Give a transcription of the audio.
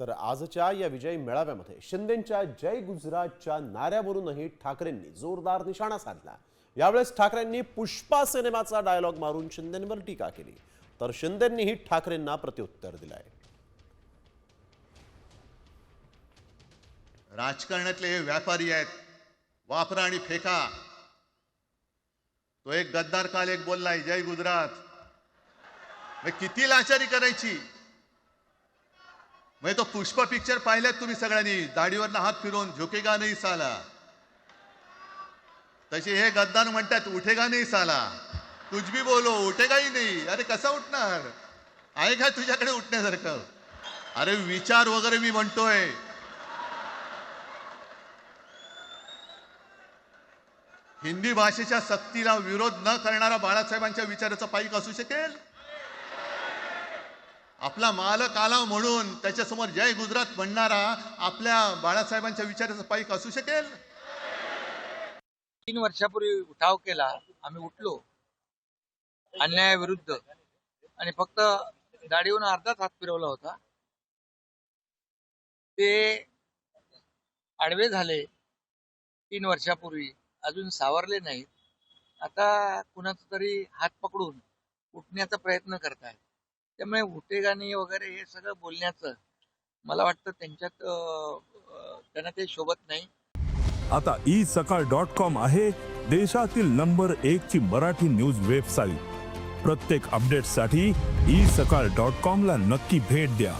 तर आजच्या या विजयी मेळाव्यामध्ये शिंदेच्या जय गुजरातच्या नाऱ्यावरूनही ठाकरेंनी जोरदार निशाणा साधला. यावेळेस ठाकरेंनी पुष्पा सिनेमाचा डायलॉग मारून शिंदेंवर टीका केली. तर शिंदेंनीही ठाकरेंना प्रत्युत्तर दिलंय. राजकारणातले हे व्यापारी आहेत. वापरा आणि फेका. तो एक गद्दार काल एक बोललाय जय गुजरात. किती लाचारी करायची? म्हणजे तो पुष्प पिक्चर पाहिलेत तुम्ही सगळ्यांनी. दाढीवरनं हात फिरवून झुकेगा नाही साला. तसे हे गद्दार म्हणतात उठेगा नाही साला. तुझ भी बोलो उठेगाही नाही अरे कसा उठणार? आहे का तुझ्याकडे उठण्यासारखं? अरे विचार वगैरे मी म्हणतोय. हिंदी भाषेच्या सक्तीला विरोध न करणारा बाळासाहेबांच्या विचाराचा पाईक असू शकेल? आपला मालक आला म्हणून त्याच्यासमोर जय गुजरात म्हणणारा आपल्या बाळासाहेबांच्या विचाराचा पाईक असू शकेल? तीन वर्षापूर्वी उठाव केला आम्ही उठलो. अन्यायाविरुद्ध आणि फक्त दाढीवरून अर्धाच हात फिरवला होता. ते आडवे झाले तीन वर्षापूर्वी. अजून सावरले नाहीत. आता कुणाचा तरी हात पकडून उठण्याचा प्रयत्न करतायत. त्यामुळे उठेगाणी वगैरे हे सगळं बोलण्याचं मला वाटतं त्यांच्यात त्यांना ते शोभत नाही. आता ई सकाळ डॉट कॉम आहे देशातील नंबर एक ची मराठी न्यूज वेबसाईट. प्रत्येक अपडेटसाठी ई सकाळ डॉट कॉम ला नक्की भेट द्या.